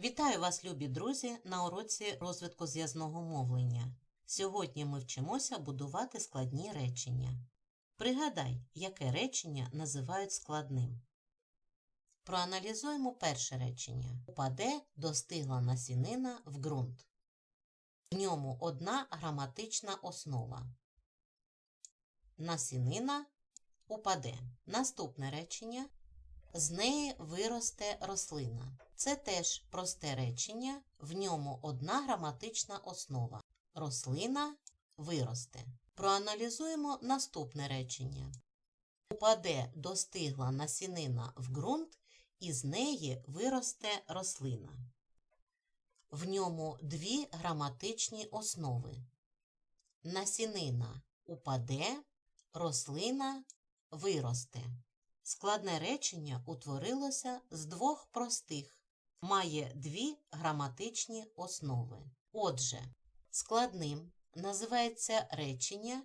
Вітаю вас, любі друзі, на уроці розвитку зв'язного мовлення. Сьогодні ми вчимося будувати складні речення. Пригадай, яке речення називають складним. Проаналізуємо перше речення. Упаде достигла насінина в ґрунт. В ньому одна граматична основа. Насінина упаде. Наступне речення. З неї виросте рослина. Це теж просте речення, в ньому одна граматична основа. Рослина виросте. Проаналізуємо наступне речення. Упаде достигла насінина в ґрунт, і з неї виросте рослина. В ньому дві граматичні основи. Насінина упаде, рослина виросте. Складне речення утворилося з двох простих, має дві граматичні основи. Отже, складним називається речення,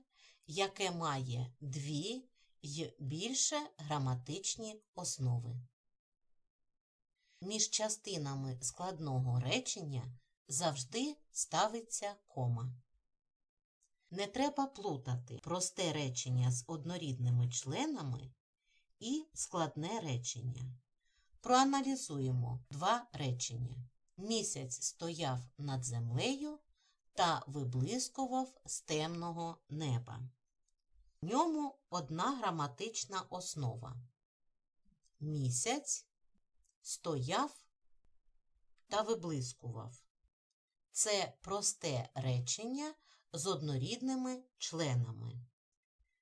яке має дві й більше граматичні основи. Між частинами складного речення завжди ставиться кома. Не треба плутати просте речення з однорідними членами і складне речення. Проаналізуємо два речення. Місяць стояв над землею та виблискував з темного неба. В ньому одна граматична основа. Місяць стояв та виблискував. Це просте речення з однорідними членами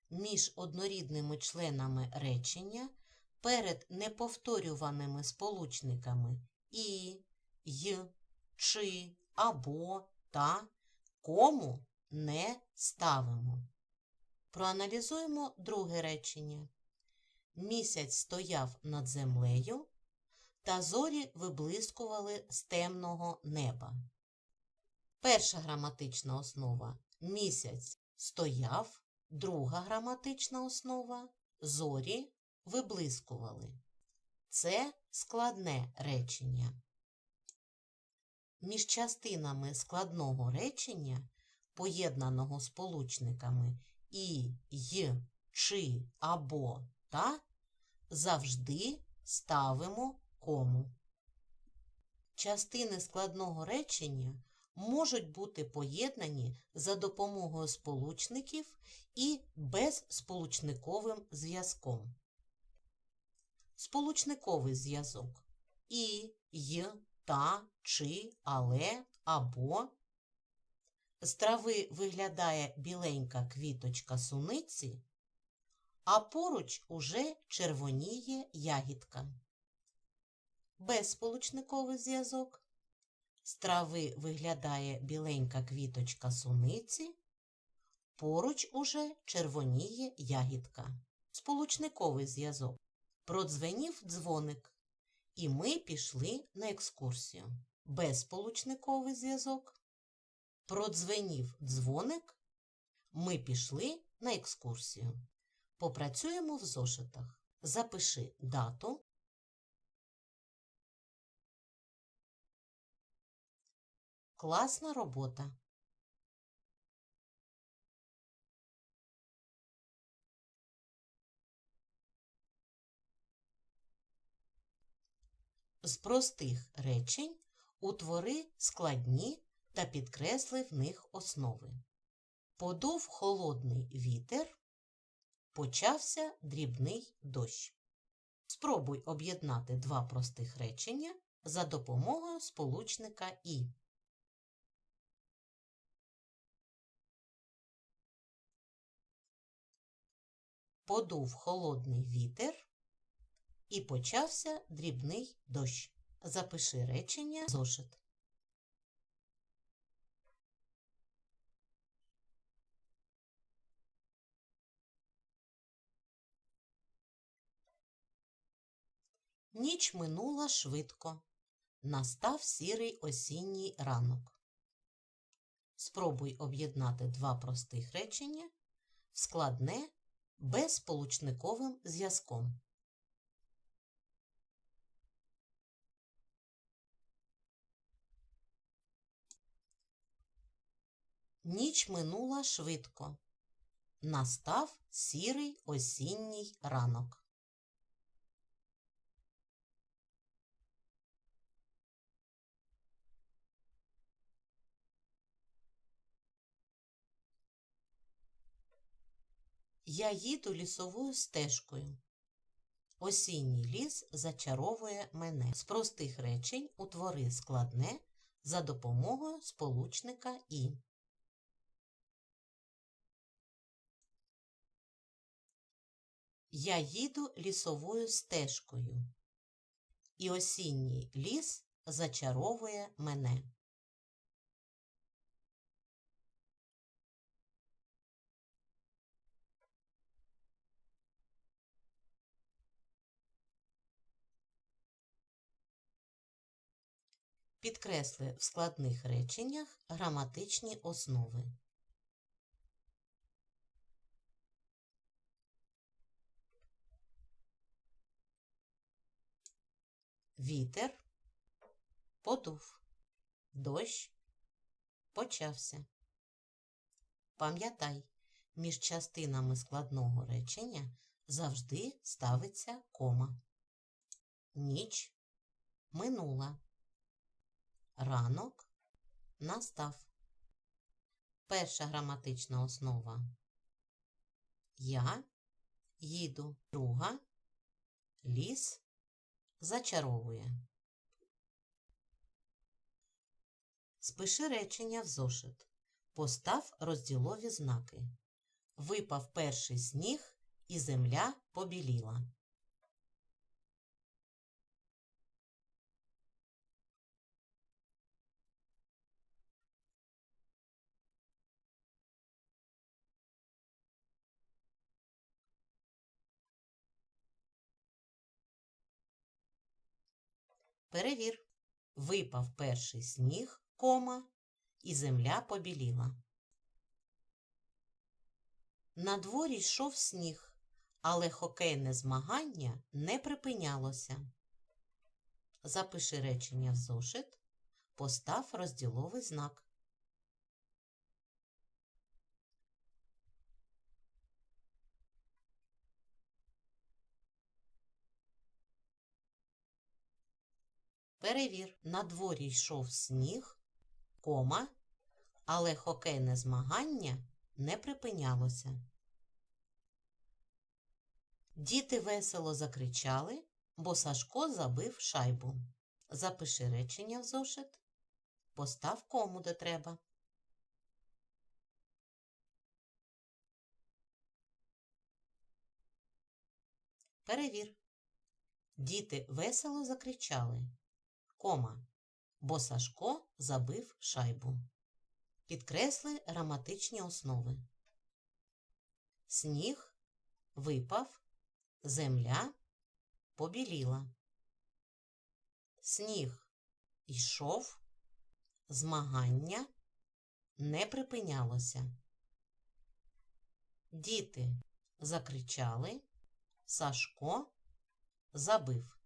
між однорідними членами речення перед неповторюваними сполучниками і, й, чи, або та кому не ставимо. Проаналізуємо друге речення. Місяць стояв над землею, та зорі виблискували з темного неба. Перша граматична основа місяць стояв, Друга граматична основа зорі виблискували. Це складне речення. Між частинами складного речення, поєднаного сполучниками і, й, чи або та, завжди ставимо кому. Частини складного речення можуть бути поєднані за допомогою сполучників і безсполучниковим зв'язком. Сполучниковий зв'язок і, й, та, чи, але, або. З трави виглядає біленька квіточка суниці, а поруч уже червоніє ягідка. Безсполучниковий зв'язок з трави виглядає біленька квіточка суниці, поруч уже червоніє ягідка. Сполучниковий зв'язок. Продзвенів дзвоник, і ми пішли на екскурсію. Безсполучниковий зв'язок. Продзвенів дзвоник, ми пішли на екскурсію. Попрацюємо в зошитах. Запиши дату Класна робота. З простих речень утвори складні та підкресли в них основи. Подув холодний вітер, почався дрібний дощ. Спробуй об'єднати два простих речення за допомогою сполучника І. подув холодний вітер і почався дрібний дощ. Запиши речення зошит. Ніч минула швидко. Настав сірий осінній ранок. Спробуй об'єднати два простих речення в складне безполучниковим зв'язком. Ніч минула швидко. Настав сірий осінній ранок. Я їду лісовою стежкою. Осінній ліс зачаровує мене. З простих речень утвори складне за допомогою сполучника і. Я їду лісовою стежкою. І осінній ліс зачаровує мене. Підкресли в складних реченнях граматичні основи. Вітер подув, дощ почався. Пам'ятай, між частинами складного речення завжди ставиться кома. Ніч минула. Ранок настав. Перша граматична основа. Я їду. Друга ліс зачаровує. Спиши речення в зошит. Постав розділові знаки. Випав перший сніг, і земля побіліла. Перевір. Випав перший сніг, кома, і земля побіліла. На дворі йшов сніг, але хокейне змагання не припинялося. Запиши речення в зошит, постав розділовий знак. Перевір, на дворі йшов сніг, кома, але хокейне змагання не припинялося. Діти весело закричали, бо Сашко забив шайбу. Запиши речення в зошит, постав кому де треба. Перевір. Діти весело закричали кома, бо Сашко забив шайбу. Підкресли граматичні основи. Сніг випав, земля побіліла. Сніг йшов, змагання не припинялося. Діти закричали, Сашко забив.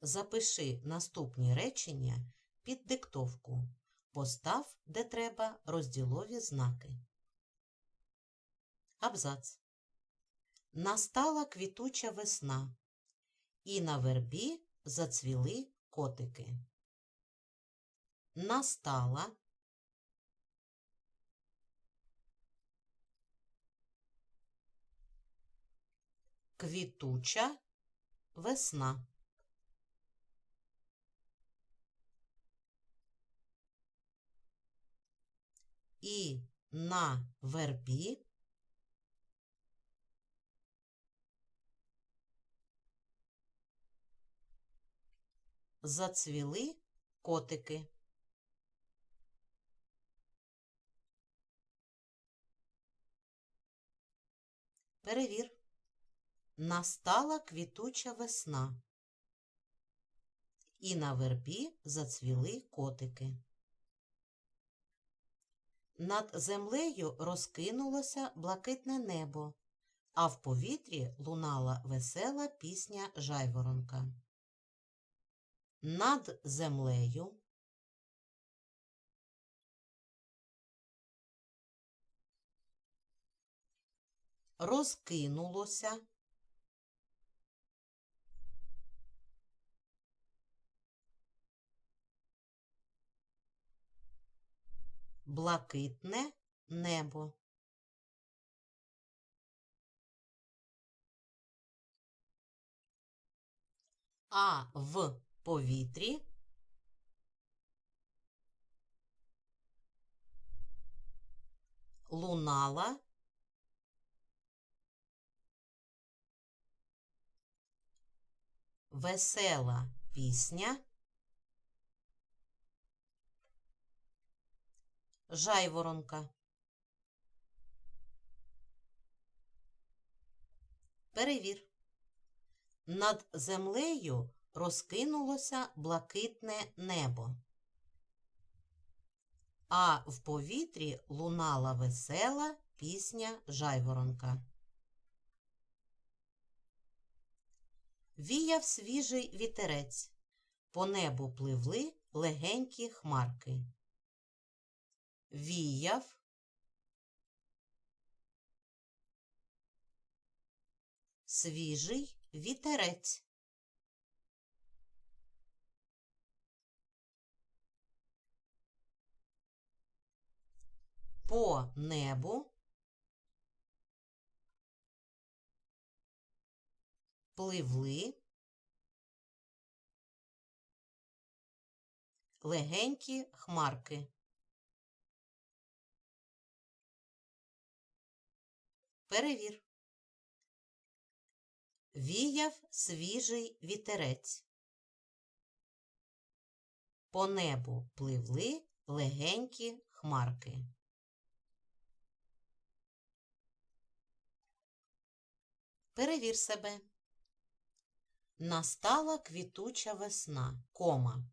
Запиши наступні речення під диктовку. Постав, де треба, розділові знаки. Абзац. Настала квітуча весна, і на вербі зацвіли котики. Настала квітуча весна. І на вербі зацвіли котики. Перевір. Настала квітуча весна. І на вербі зацвіли котики. Над землею розкинулося блакитне небо, а в повітрі лунала весела пісня жайворонка. Над землею. Розкинулося. Блакитне небо. А в повітрі? Лунала? Весела пісня жайворонка. Перевір. Над землею розкинулося блакитне небо, а в повітрі лунала весела пісня жайворонка. Віяв свіжий вітерець, по небу пливли легенькі хмарки. Віяв, свіжий вітерець. По небу пливли легенькі хмарки. Перевір. Віяв свіжий вітерець. По небу пливли легенькі хмарки. Перевір себе. Настала квітуча весна, кома,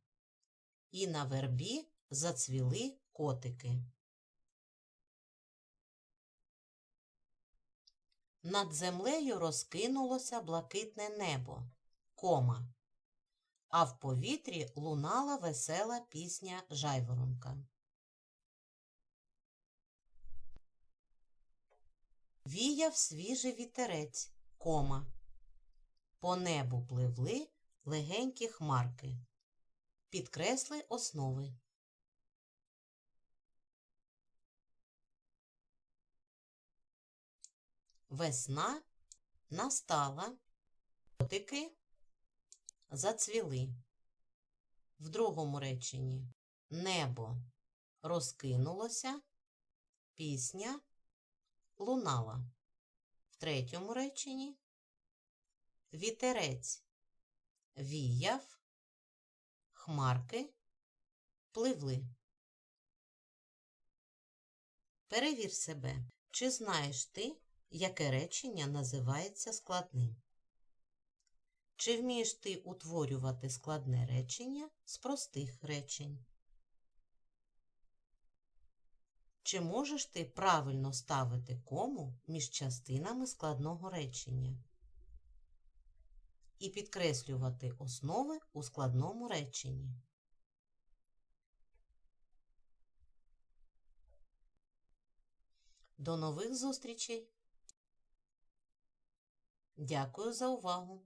і на вербі зацвіли котики. Над землею розкинулося блакитне небо, кома, а в повітрі лунала весела пісня жайворонка. Віяв свіжий вітерець, кома. По небу пливли легенькі хмарки. Підкресли основи. Весна настала, котики зацвіли. В другому реченні небо розкинулося, пісня лунала. В третьому реченні вітерець віяв, хмарки пливли. Перевір себе, чи знаєш ти, яке речення називається складним? Чи вмієш ти утворювати складне речення з простих речень? Чи можеш ти правильно ставити кому між частинами складного речення? І підкреслювати основи у складному реченні? До нових зустрічей! Дякую за увагу!